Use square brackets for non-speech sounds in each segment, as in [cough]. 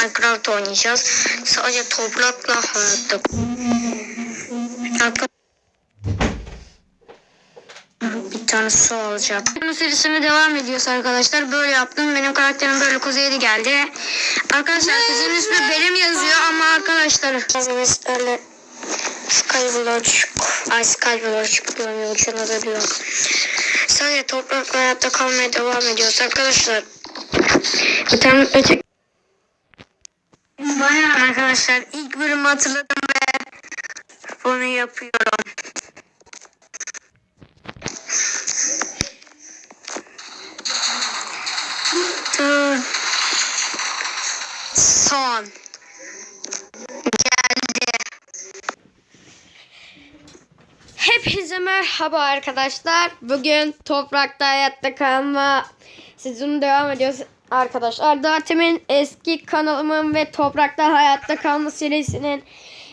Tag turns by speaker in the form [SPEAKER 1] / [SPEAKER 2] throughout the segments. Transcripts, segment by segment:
[SPEAKER 1] Minecraft oynayacağız. Sadece toprakla hayatta. Bir tane su alacak. Bunun serisine devam ediyoruz arkadaşlar. Böyle yaptım. Benim karakterim böyle kuzeyde geldi. Arkadaşlar kızın ismi Benim yazıyor ama arkadaşlar. Öyle Skyblock. Ay Skyblock diyorum yoksa adı diyor. Sadece toprakla hayatta kalmaya devam ediyoruz arkadaşlar. Bir tane öteki arkadaşlar ilk bölümü hatırladım ve bunu yapıyorum. Dur. Son. Geldi.
[SPEAKER 2] Hepinize merhaba arkadaşlar. Bugün toprakta hayatta kalma sezonu devam ediyoruz arkadaşlar. Daha temin eski kanalımın ve toprakta hayatta kalma serisinin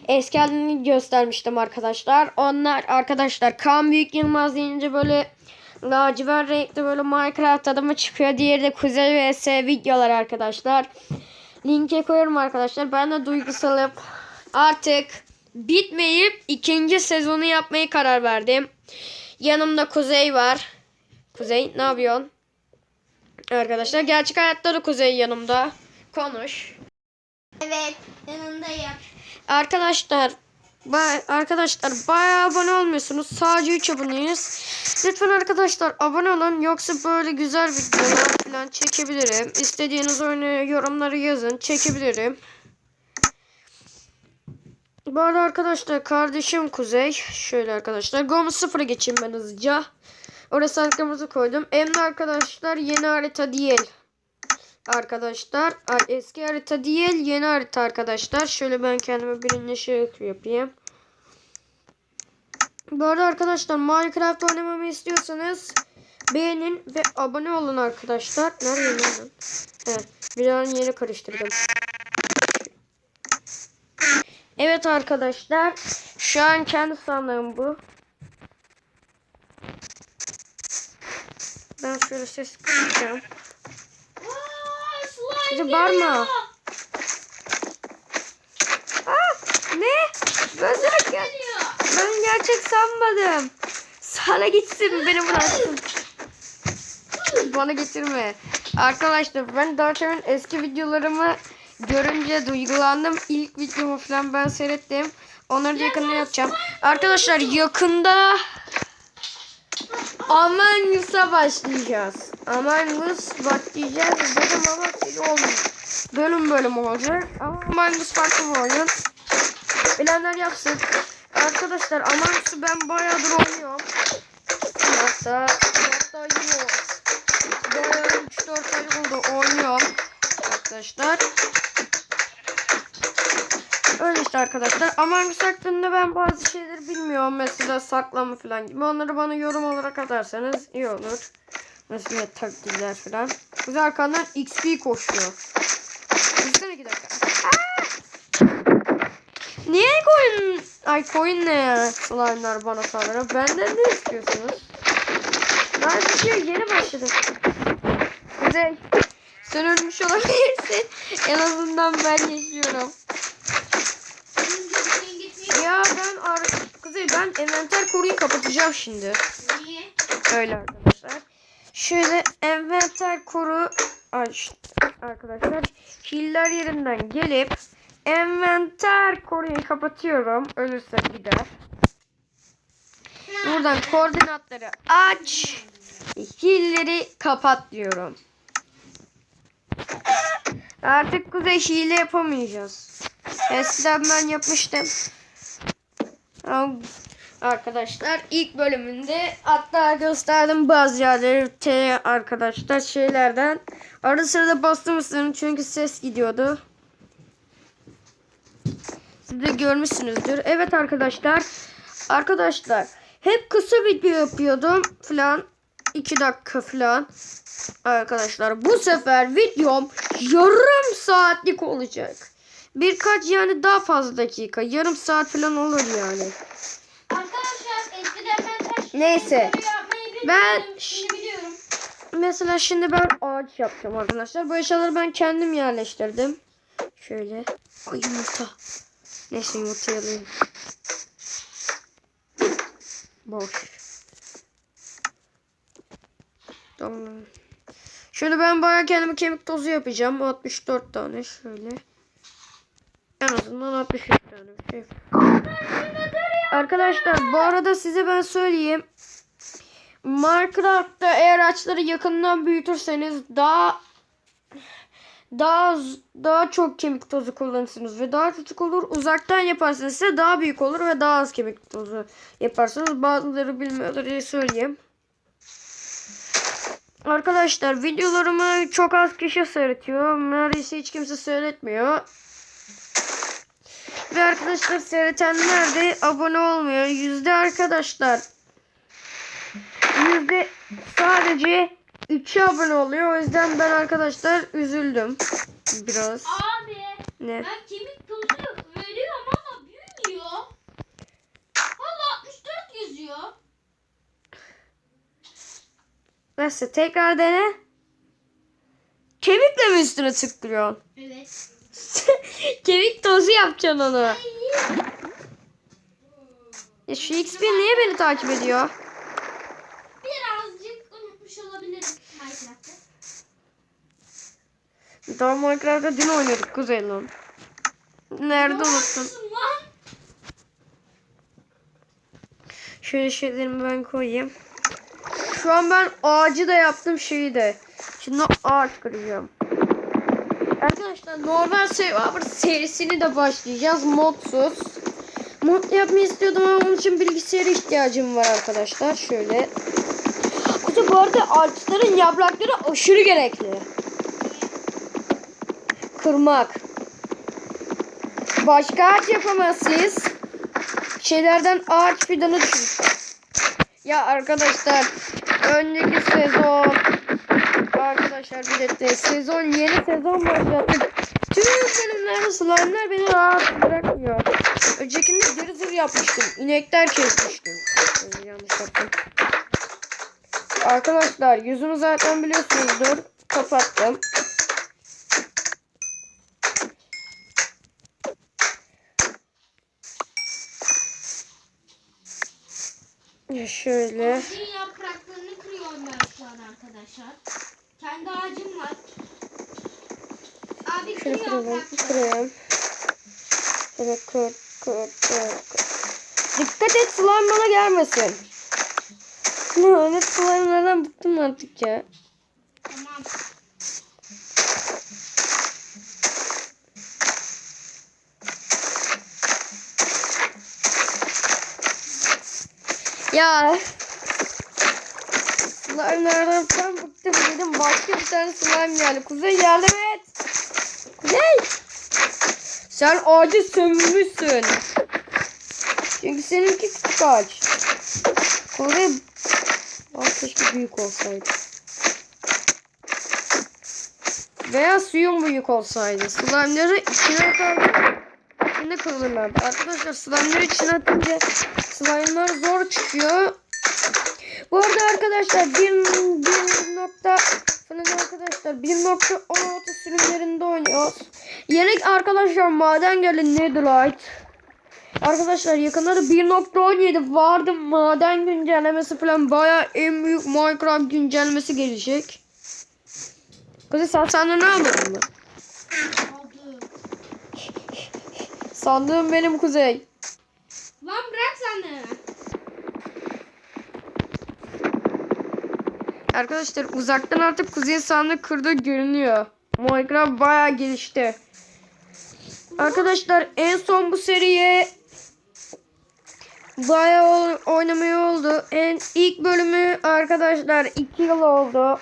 [SPEAKER 2] eski halini göstermiştim arkadaşlar. Onlar arkadaşlar Kaan Büyük Yılmaz deyince böyle lacivert renkli böyle Minecraft adamı çıkıyor. Diğeri de Kuzey vs videolar arkadaşlar. Linke koyarım arkadaşlar. Ben de duygusalım. Artık bitmeyip ikinci sezonu yapmayı karar verdim. Yanımda Kuzey var. Kuzey ne yapıyorsun? Arkadaşlar gerçek hayatta da Kuzey yanımda. Konuş.
[SPEAKER 3] Evet, yanındayım.
[SPEAKER 2] Arkadaşlar ba- arkadaşlar bayağı abone olmuyorsunuz. Sadece 3 aboneyiz. Lütfen arkadaşlar abone olun. Yoksa böyle güzel videolar falan çekebilirim. İstediğiniz oyunu yorumları yazın. Çekebilirim. Bu arada arkadaşlar kardeşim Kuzey. Şöyle arkadaşlar. Gomuz sıfıra geçeyim ben hızlıca. Oraya sandıklarımızı koydum. Emre arkadaşlar yeni harita değil. Arkadaşlar eski harita değil yeni harita arkadaşlar. Şöyle ben kendime birinci şey yapayım. Bu arada arkadaşlar Minecraft oynamamı istiyorsanız beğenin ve abone olun arkadaşlar. Nerede lan? Evet. Bir an yeri karıştırdım. Evet arkadaşlar. Şu an kendi sandığım bu. Ben şöyle ses kısacağım. Hadi bağırma. Aa, ne? Ben, gerçek, ben gerçek sanmadım. Sana gitsin beni bıraksın. Bana getirme. Arkadaşlar ben çok eski videolarımı görünce duygulandım. İlk videomu falan ben seyrettim. Onları da yakında yapacağım. Arkadaşlar yakında Among Us'a başlayacağız. Among Us başlayacağız. Dedim ama şey olmuyor. Bölüm bölüm olacak. Ama Among Us farklı bir oyun. Bilenler yapsın. Arkadaşlar Among Us'u ben bayağıdır oynuyorum. Hatta hatta bayağı 3-4 ay oldu oynuyorum. Arkadaşlar. Öyle işte arkadaşlar. Among Us hakkında ben bazı şeyleri bilmiyorum. Mesela saklama falan gibi. Onları bana yorum olarak atarsanız iyi olur. Mesela taktikler falan. Güzel arkandan XP koşuyor. Düşünsene iki dakika. Aa! Niye koyun? Ay koyun ne ya? Slime'lar bana saldırıyor. Benden ne istiyorsunuz? Ben video yeni başladım. Kuzey. Sen ölmüş olabilirsin. En azından ben yaşıyorum. Ya ben ar Kuzey ben envanter koruyu kapatacağım şimdi.
[SPEAKER 3] Niye?
[SPEAKER 2] Öyle arkadaşlar. Şöyle envanter koru aç arkadaşlar. Hiller yerinden gelip envanter koruyu kapatıyorum. Ölürse gider. Buradan koordinatları aç. Hilleri kapat diyorum. Artık kuzey hile yapamayacağız. Eskiden ben yapmıştım. Arkadaşlar ilk bölümünde hatta gösterdim bazı yerleri T arkadaşlar şeylerden. Arada sırada bastım ısırın çünkü ses gidiyordu. Siz de görmüşsünüzdür. Evet arkadaşlar. Arkadaşlar hep kısa video yapıyordum falan. 2 dakika falan. Arkadaşlar bu sefer videom yarım saatlik olacak. Birkaç yani daha fazla dakika. Yarım saat falan olur yani.
[SPEAKER 3] Arkadaşlar eskiden ben taş
[SPEAKER 2] Neyse. Ben-. Mesela şimdi ben ağaç yapacağım arkadaşlar. Bu eşyaları ben kendim yerleştirdim. Şöyle. Ay yumurta. Neyse yumurtayı alayım. Boş. Tamam. Şöyle ben bayağı kendime kemik tozu yapacağım. 64 tane şöyle. En azından 63 tane bir şey. Arkadaşlar bu arada size ben söyleyeyim. Minecraft'ta eğer ağaçları yakından büyütürseniz daha daha daha çok kemik tozu kullanırsınız ve daha küçük olur. Uzaktan yaparsanız ise daha büyük olur ve daha az kemik tozu yaparsınız. Bazıları bilmiyorlar diye söyleyeyim. Arkadaşlar videolarımı çok az kişi seyretiyor. Neredeyse hiç kimse seyretmiyor. Ve arkadaşlar seyretenler de abone olmuyor. Yüzde arkadaşlar. Yüzde sadece 3'ü abone oluyor. O yüzden ben arkadaşlar üzüldüm. Biraz.
[SPEAKER 3] Abi
[SPEAKER 2] Ne?
[SPEAKER 3] ben kemik tozu veriyorum ama büyümüyor. Valla 64 yazıyor.
[SPEAKER 2] Neyse tekrar dene. Kemikle mi üstüne tıklıyorsun?
[SPEAKER 3] Evet. [laughs]
[SPEAKER 2] Kemik tozu yapacaksın onu. Ya şu XP niye beni takip ediyor?
[SPEAKER 3] Birazcık unutmuş olabilirim Minecraft'ta.
[SPEAKER 2] Daha Minecraft'ta dün oynuyorduk Kuzey lan. Nerede unuttun?
[SPEAKER 3] Nasılsın lan?
[SPEAKER 2] Şöyle şeylerimi ben koyayım. Şu an ben ağacı da yaptım şeyi de. Şimdi ağaç kıracağım. Arkadaşlar normal Survivor serisini de başlayacağız modsuz. Mod yapmayı istiyordum ama onun için bilgisayara ihtiyacım var arkadaşlar. Şöyle. Bu arada ağaçların yaprakları aşırı gerekli. Kırmak. Başka ağaç yapamazsınız şeylerden ağaç fidanı düşün. Ya arkadaşlar önceki sezon arkadaşlar bir sezon yeni sezon başladık. Tüm bölümlerde slime'lar beni rahat bırakmıyor. Öncekinde deri zırh yapmıştım. İnekler kesmiştim. Ee, Yanlış yaptım. Arkadaşlar yüzümü zaten biliyorsunuzdur. Kapattım. Ya Şöyle.
[SPEAKER 3] Yapraklarını kırıyorum ben şu an arkadaşlar. Kendi ağacım var. Abi
[SPEAKER 2] Şöyle
[SPEAKER 3] kırıyor
[SPEAKER 2] kıralım.
[SPEAKER 3] yaprakları.
[SPEAKER 2] Kırıyorum. Şöyle kır, kır, kır, kır. Dikkat et slime bana gelmesin. Lanet slime'lardan bıktım artık ya.
[SPEAKER 3] Tamam.
[SPEAKER 2] Ya. Slime'lardan tam bıktım dedim. Başka bir tane slime geldi. Kuzey yardım et. Kuzey. Sen ağacı sömürmüşsün. Çünkü seninki küçük ağaç. Kuzey. Ah keşke büyük olsaydı. Veya suyun büyük olsaydı. Slime'ları içine atardım. İçinde kırılırlardı. Arkadaşlar slime'ları içine atınca slime'lar zor çıkıyor. Bu arada arkadaşlar bir, bir nokta falan arkadaşlar 1.16 sürümlerinde oynuyoruz. Yeni arkadaşlar maden geldi Netherite. Arkadaşlar yakınlarda 1.17 vardı maden güncellemesi falan baya en büyük Minecraft güncellemesi gelecek. Kızı sen sandın ne yapmadın mı? Sandığım benim kuzey. Arkadaşlar uzaktan artık kuzey sandığı kırdığı görünüyor. Minecraft bayağı gelişti. Arkadaşlar en son bu seriye bayağı oynamaya oldu. En ilk bölümü arkadaşlar 2 yıl oldu.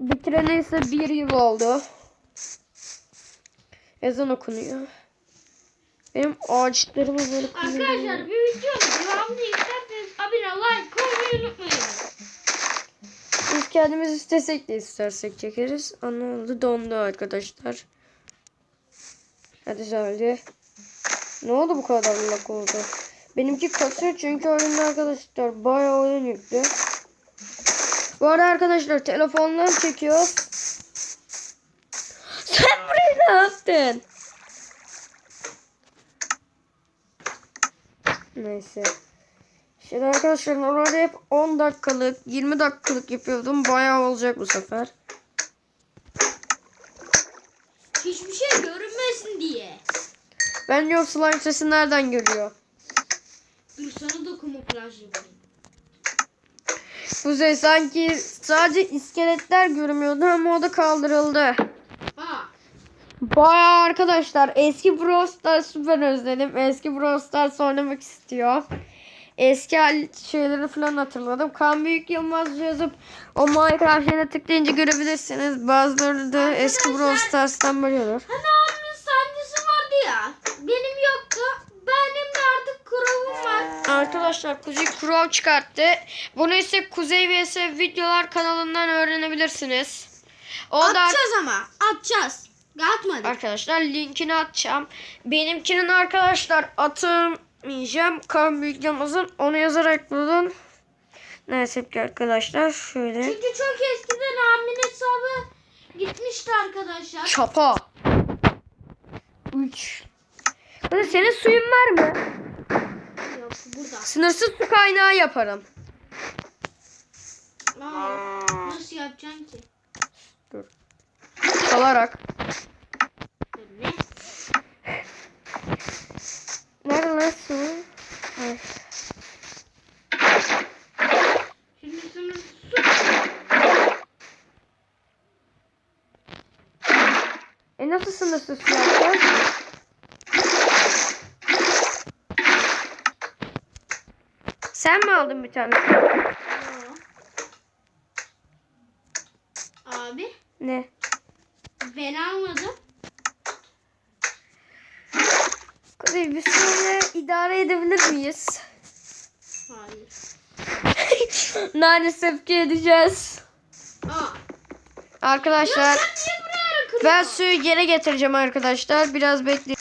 [SPEAKER 2] Bitirene ise 1 yıl oldu. Ezan okunuyor. Benim ağaçlarımı böyle
[SPEAKER 3] Arkadaşlar bir videonun devamını
[SPEAKER 2] kendimiz istesek de istersek çekeriz. Ana oldu dondu arkadaşlar. Hadi söyle. Ne oldu bu kadar lak oldu? Benimki kasıyor çünkü oyunda arkadaşlar bayağı oyun yüklü. Bu arada arkadaşlar telefondan çekiyor. Sen burayı ne yaptın? Neyse. Şimdi arkadaşlar normalde hep 10 dakikalık 20 dakikalık yapıyordum. Bayağı olacak bu sefer.
[SPEAKER 3] Hiçbir şey görünmesin diye.
[SPEAKER 2] Bence o slime sesi nereden geliyor?
[SPEAKER 3] Dur sana da kamuflaj yapayım.
[SPEAKER 2] Kuzey sanki sadece iskeletler görünmüyordu ama o da kaldırıldı.
[SPEAKER 3] Ha.
[SPEAKER 2] Bayağı arkadaşlar eski Brawl Stars süper özledim. Eski Brawl Stars oynamak istiyor. Eski hal- şeyleri falan hatırladım. Kan Büyük Yılmaz yazıp o Minecraft yerine tıklayınca görebilirsiniz. Bazıları da eski Brawl Stars'tan biliyorlar.
[SPEAKER 3] Hani abimin sahnesi vardı ya. Benim yoktu. Benim de artık kuravım var.
[SPEAKER 2] Arkadaşlar Kuzey Crow çıkarttı. Bunu ise Kuzey vs videolar kanalından öğrenebilirsiniz. O da
[SPEAKER 3] Atacağız ama. Atacağız. Atmadık.
[SPEAKER 2] arkadaşlar linkini atacağım. Benimkinin arkadaşlar atamayacağım. Kan Büyük Yılmaz'ın onu yazarak bulun. Neyse ki arkadaşlar şöyle.
[SPEAKER 3] Çünkü çok eskiden abimin hesabı gitmişti arkadaşlar.
[SPEAKER 2] Çapa. 3. Hadi senin suyun var mı?
[SPEAKER 3] Yok burada.
[SPEAKER 2] Sınırsız su kaynağı yaparım.
[SPEAKER 3] Aa, nasıl yapacaksın ki?
[SPEAKER 2] Çalarak.
[SPEAKER 3] Ne?
[SPEAKER 2] Nerede lan su? Ay.
[SPEAKER 3] Şimdi sınırsız
[SPEAKER 2] E nasıl sınırsız su yapacağız? Sen mi aldın bir tane?
[SPEAKER 3] su. Abi
[SPEAKER 2] Ne?
[SPEAKER 3] ben almadım.
[SPEAKER 2] Kuzey biz sonra idare edebilir miyiz?
[SPEAKER 3] Hayır. [laughs]
[SPEAKER 2] Maalesef ki edeceğiz.
[SPEAKER 3] Aa.
[SPEAKER 2] Arkadaşlar
[SPEAKER 3] kırıyorsun?
[SPEAKER 2] ben suyu geri getireceğim arkadaşlar. Biraz bekleyin.